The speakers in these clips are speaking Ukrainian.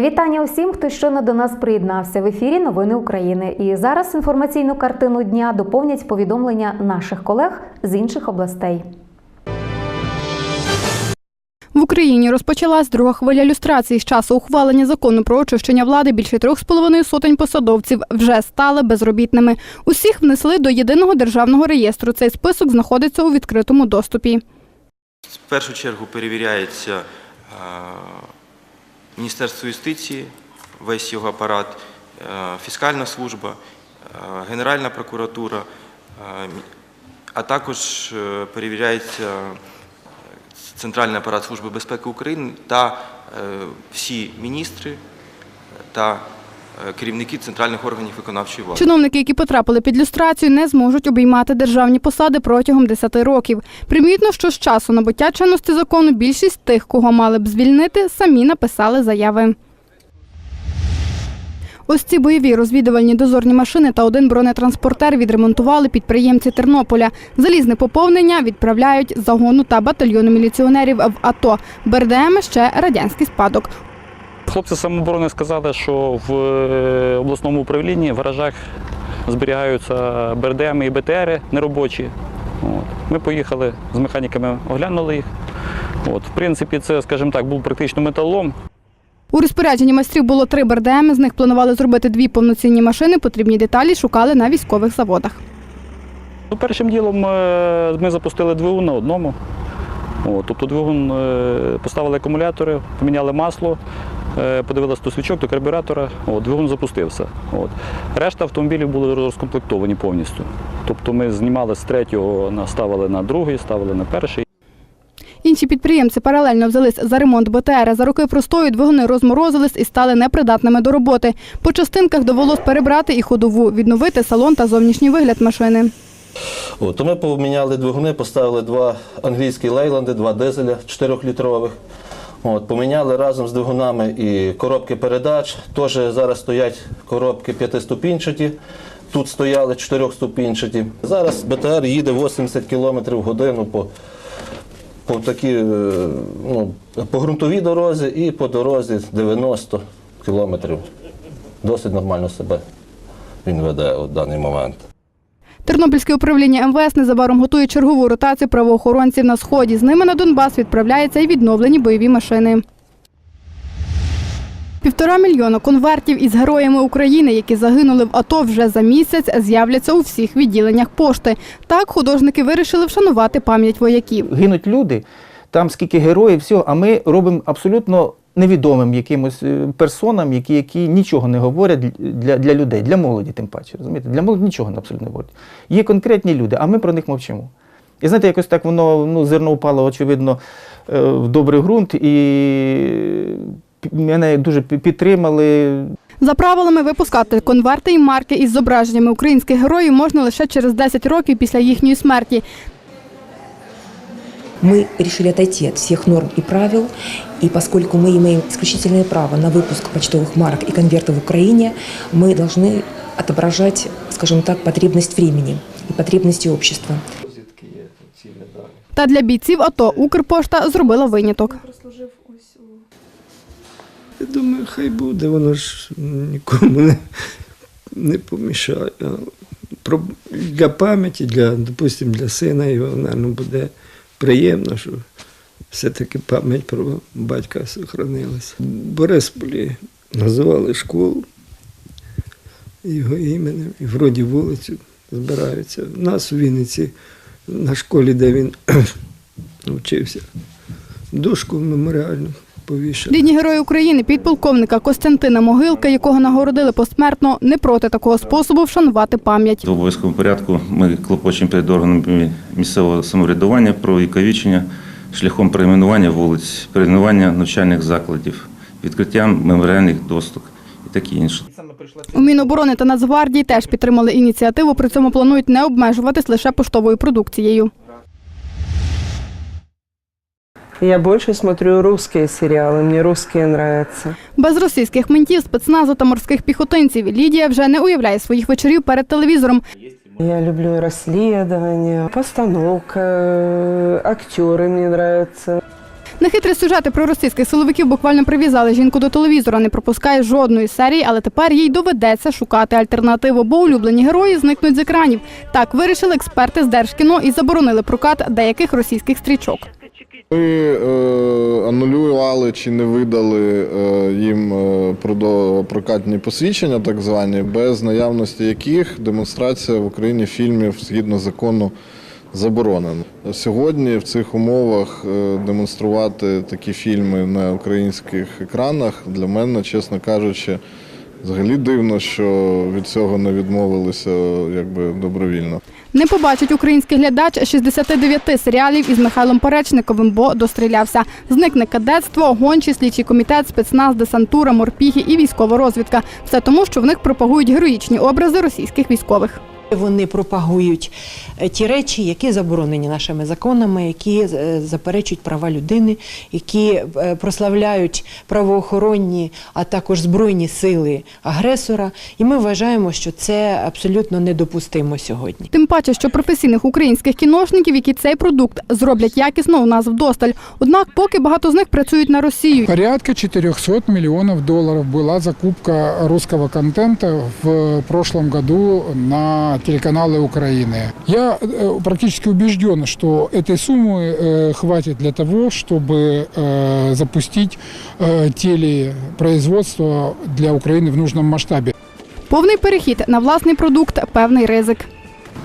Вітання усім, хто щойно до нас приєднався в ефірі Новини України. І зараз інформаційну картину дня доповнять повідомлення наших колег з інших областей. В Україні розпочалась друга хвиля люстрації. З часу ухвалення закону про очищення влади більше трьох з половиною сотень посадовців вже стали безробітними. Усіх внесли до єдиного державного реєстру. Цей список знаходиться у відкритому доступі. В першу чергу перевіряється Міністерство юстиції, весь його апарат, е, фіскальна служба, е, Генеральна прокуратура, е, а також перевіряється Центральний апарат Служби безпеки України та всі міністри та керівники центральних органів виконавчої влади. Чиновники, які потрапили під люстрацію, не зможуть обіймати державні посади протягом 10 років. Примітно, що з часу набуття чинності закону більшість тих, кого мали б звільнити, самі написали заяви. Ось ці бойові розвідувальні дозорні машини та один бронетранспортер відремонтували підприємці Тернополя. Залізне поповнення відправляють загону та батальйону міліціонерів в АТО. БРДМ ще радянський спадок. Хлопці самооборони сказали, що в е, обласному управлінні в гаражах зберігаються БРДМ і БТРи неробочі. От. Ми поїхали з механіками, оглянули їх. От. В принципі, це, скажімо так, був практично металолом. У розпорядженні майстрів було три БРДМ, з них планували зробити дві повноцінні машини. Потрібні деталі шукали на військових заводах. Ну, першим ділом е, ми запустили двигун на одному. От, тобто двигун е, поставили акумулятори, поміняли масло, е, подивилися до свічок, до карбюратора, от, двигун запустився. От. Решта автомобілів були розкомплектовані повністю. Тобто ми знімали з третього, ставили на другий, ставили на перший. Інші підприємці паралельно взялись за ремонт БТР. За роки простою двигуни розморозились і стали непридатними до роботи. По частинках довелось перебрати і ходову, відновити салон та зовнішній вигляд машини. То ми поміняли двигуни, поставили два англійські лейланди, два дизеля 4-літрових. От, поміняли разом з двигунами і коробки передач. Теж зараз стоять коробки п'ятиступінчаті. Тут стояли чотирьохступінчаті. Зараз БТР їде 80 км в годину по, по, такій, е, ну, по ґрунтовій дорозі і по дорозі 90 км. Досить нормально себе він веде у даний момент. Тернопільське управління МВС незабаром готує чергову ротацію правоохоронців на сході. З ними на Донбас відправляються і відновлені бойові машини. Півтора мільйона конвертів із героями України, які загинули в АТО вже за місяць, з'являться у всіх відділеннях пошти. Так художники вирішили вшанувати пам'ять вояків. гинуть люди, там скільки героїв, всього, а ми робимо абсолютно невідомим якимось е, персонам, які, які нічого не говорять для, для людей, для молоді, тим паче. Розумієте? Для молоді нічого абсолютно не говорять. Є конкретні люди, а ми про них мовчимо. І знаєте, якось так воно ну, зерно впало, очевидно, е, в добрий ґрунт, і мене дуже підтримали. За правилами випускати конверти і марки із зображеннями українських героїв можна лише через 10 років після їхньої смерті. Мы решили отойти от всех норм и правил, и поскольку мы имеем исключительное право на выпуск почтовых марок и конвертов в Украине, мы должны отображать, скажем так, потребность времени и потребности общества. Та для бійців АТО Укрпошта зробила виняток. Я думаю, хай буде, воно ж нікому не, не помішає. А Про, для пам'яті, для, допустим, для сина його, мабуть, буде приємно, що все-таки пам'ять про батька сохранилася. В Борисполі називали школу його іменем, і вроді вулицю збираються. У нас у Вінниці на школі, де він вчився, дошку меморіальну повішали. Рідні герої України, підполковника Костянтина Могилка, якого нагородили посмертно, не проти такого способу вшанувати пам'ять. В обов'язковому порядку ми клопочемо перед органами місцевого самоврядування про віковічення шляхом перейменування вулиць, перейменування навчальних закладів, відкриттям меморіальних досток і таке інше. У Міноборони та Нацгвардії теж підтримали ініціативу, при цьому планують не обмежуватись лише поштовою продукцією. Я больше смотрю русские сериалы, мне русские нравятся. Без російських ментів, спецназу та морських піхотинців Лідія вже не уявляє своїх вечорів перед телевізором. Я люблю расследования, постановка, актеры мне нравятся. Нехитрі сюжети про російських силовиків буквально прив'язали жінку до телевізора, не пропускає жодної серії, але тепер їй доведеться шукати альтернативу, бо улюблені герої зникнуть з екранів. Так вирішили експерти з Держкіно і заборонили прокат деяких російських стрічок. Ми е, анулювали чи не видали е, їм е, прокатні посвідчення, так звані, без наявності яких демонстрація в Україні фільмів згідно закону заборонена. Сьогодні в цих умовах е, демонструвати такі фільми на українських екранах для мене, чесно кажучи, взагалі дивно, що від цього не відмовилися якби добровільно. Не побачить український глядач 69 серіалів із Михайлом Поречниковим, бо дострілявся. Зникне кадетство, гончі, слідчий комітет, спецназ, десантура, морпіхи і військова розвідка. Все тому, що в них пропагують героїчні образи російських військових. Вони пропагують е, ті речі, які заборонені нашими законами, які е, заперечують права людини, які е, прославляють правоохоронні, а також збройні сили агресора. І ми вважаємо, що це абсолютно недопустимо сьогодні. Тим паче, що професійних українських кіношників, які цей продукт зроблять якісно, у нас вдосталь. Однак, поки багато з них працюють на Росію. Порядка 400 миллионов долларов была закупка русского контента в прошлом году на телеканалы Украины. Я э, практически убежден, что этой суммы э, хватит для того, чтобы э, запустить э, телепроизводство для Украины в нужном масштабе. Повний перехід на власний продукт певний ризик.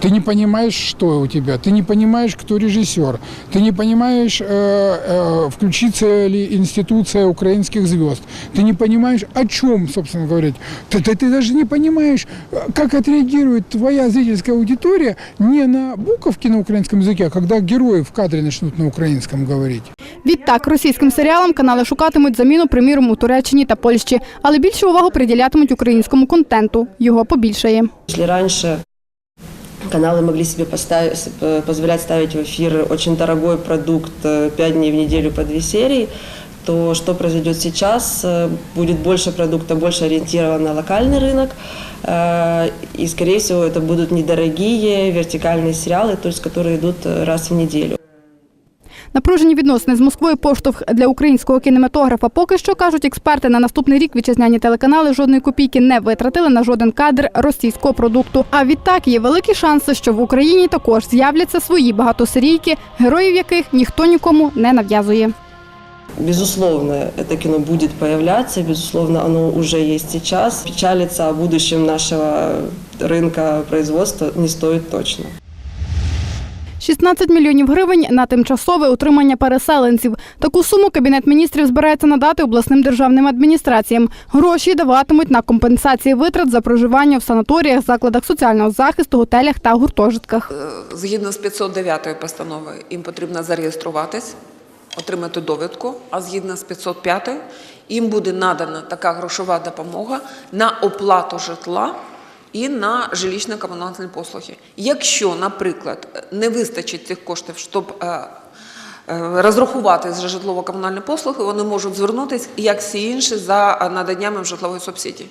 Ты не понимаешь, что у тебя, ты не понимаешь, кто режиссер, ты не понимаешь, э, э, включится ли институция украинских звезд, ты не понимаешь, о чем, собственно говорить. Ты, ты, ты даже не понимаешь, э, как отреагирует твоя зрительская аудитория не на буковки на украинском языке, а когда герои в кадре начнут на украинском говорить. Відтак, російським серіалам канали шукатимуть заміну, приміром, у Туреччині та Польщі, але більше увагу приділятимуть українському контенту. Його побільшає. Если раньше каналы могли себе поставить, э, позволять ставить в эфир очень дорогой продукт э, 5 дней в неделю по две серии, то что произойдет сейчас? Э, Будет больше продукта, больше ориентирован на локальный рынок. Э, И, скорее всего, это будут недорогие вертикальные сериалы, то есть которые идут э, раз в неделю. Напружені відносини з Москвою поштовх для українського кінематографа. Поки що кажуть експерти, на наступний рік вітчизняні телеканали жодної копійки не витратили на жоден кадр російського продукту. А відтак є великі шанси, що в Україні також з'являться свої багатосерійки, героїв яких ніхто нікому не нав'язує. Безусловно, это кино будет появляться, безусловно, оно уже есть сейчас. Печалиться о будущем нашего рынка производства не стоит точно. 16 мільйонів гривень на тимчасове утримання переселенців. Таку суму кабінет міністрів збирається надати обласним державним адміністраціям. Гроші даватимуть на компенсації витрат за проживання в санаторіях, закладах соціального захисту, готелях та гуртожитках. Згідно з 509 постанови їм потрібно зареєструватись, отримати довідку, а згідно з 505 їм буде надана така грошова допомога на оплату житла і на жилищно-комунальні послуги. Якщо, наприклад, не вистачить цих коштів, щоб е, е, розрахувати за житлово-комунальні послуги, вони можуть звернутися, як всі інші, за наданням житлової субсидії.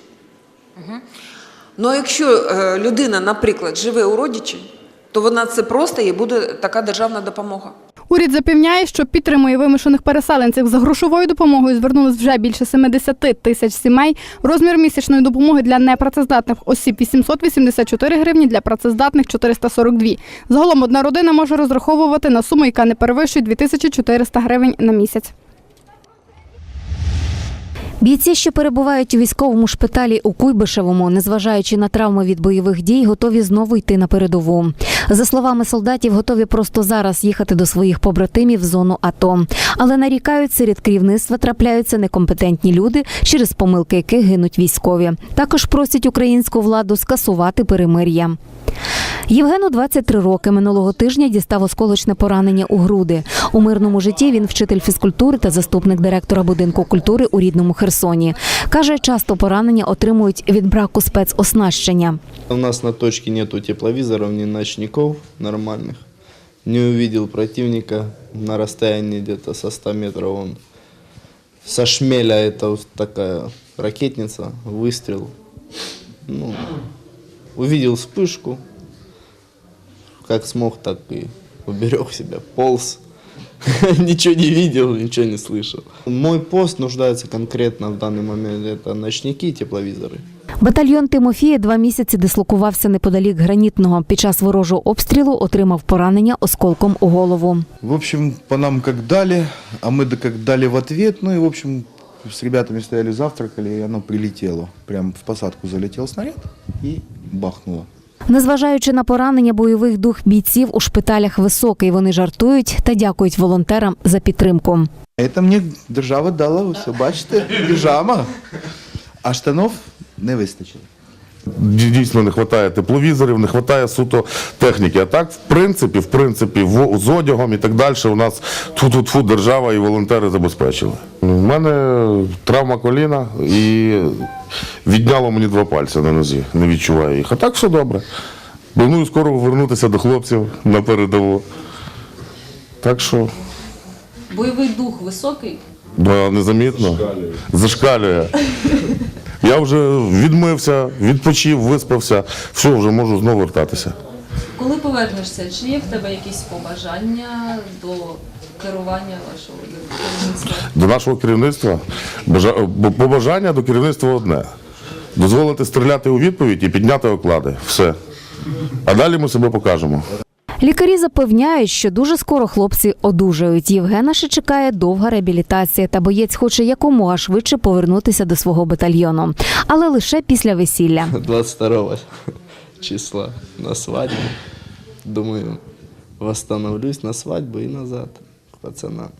Ну, а якщо е, людина, наприклад, живе у родичі, то вона це просто їй буде така державна допомога. Уряд запевняє, що підтримує вимушених переселенців за грошовою допомогою. Звернулись вже більше 70 тисяч сімей. Розмір місячної допомоги для непрацездатних осіб 884 гривні, для працездатних 442. Загалом одна родина може розраховувати на суму, яка не перевищує 2400 гривень на місяць. Бійці, що перебувають у військовому шпиталі у Куйбишевому, незважаючи на травми від бойових дій, готові знову йти на передову. За словами солдатів, готові просто зараз їхати до своїх побратимів в зону АТО. Але нарікають, серед керівництва трапляються некомпетентні люди, через помилки яких гинуть військові. Також просять українську владу скасувати перемир'я. Євгену 23 роки. Минулого тижня дістав осколочне поранення у груди. У мирному житті він вчитель фізкультури та заступник директора будинку культури у рідному Херсоні. Каже, часто поранення отримують від браку спецоснащення. У нас на точке нету тепловизоров, ни ночников нормальных. Не увидел противника на расстоянии где-то со 100 метров. Он со шмеля, это вот такая ракетница, выстрел. Ну, увидел вспышку, как смог, так и уберег себя, полз. ничего не видел, ничего не слышал. Мой пост нуждается конкретно в данный момент, это ночники и тепловизоры. Батальйон Тимофія два місяці дислокувався неподалік гранітного. Під час ворожого обстрілу отримав поранення осколком у голову. В общем, по нам как дали, а мы да как дали в ответ. Ну и, в общем, с ребятами стояли, завтракали, и оно прилетело. Прям в посадку залетел снаряд и бахнуло. Незважаючи на поранення, бойових дух бійців у шпиталях високий. Вони жартують та дякують волонтерам за підтримку. Это мне держава дала, все, бачите, піжама, а штанов не вистачило. Дійсно не вистачає тепловізорів, не вистачає суто техніки. А так, в принципі, в принципі, в- з одягом і так далі у нас тут тут фу держава і волонтери забезпечили. У мене травма коліна і відняло мені два пальці на нозі. Не відчуваю їх. А так все добре. Планую скоро повернутися до хлопців на передову. Так що Бойовий дух високий. да, незамітно зашкалює. Я вже відмився, відпочив, виспався. Все, вже можу знову вертатися. Коли повернешся, чи є в тебе якісь побажання до керування вашого керівництва? До нашого керівництва побажання до керівництва одне: дозволити стріляти у відповідь і підняти оклади. Все. А далі ми себе покажемо. Лікарі запевняють, що дуже скоро хлопці одужають. Євгена ще чекає довга реабілітація, та боєць хоче якомога швидше повернутися до свого батальйону, але лише після весілля. 22 числа на свадьбу. Думаю, восстановлюсь на свадьбу и назад к пацанам.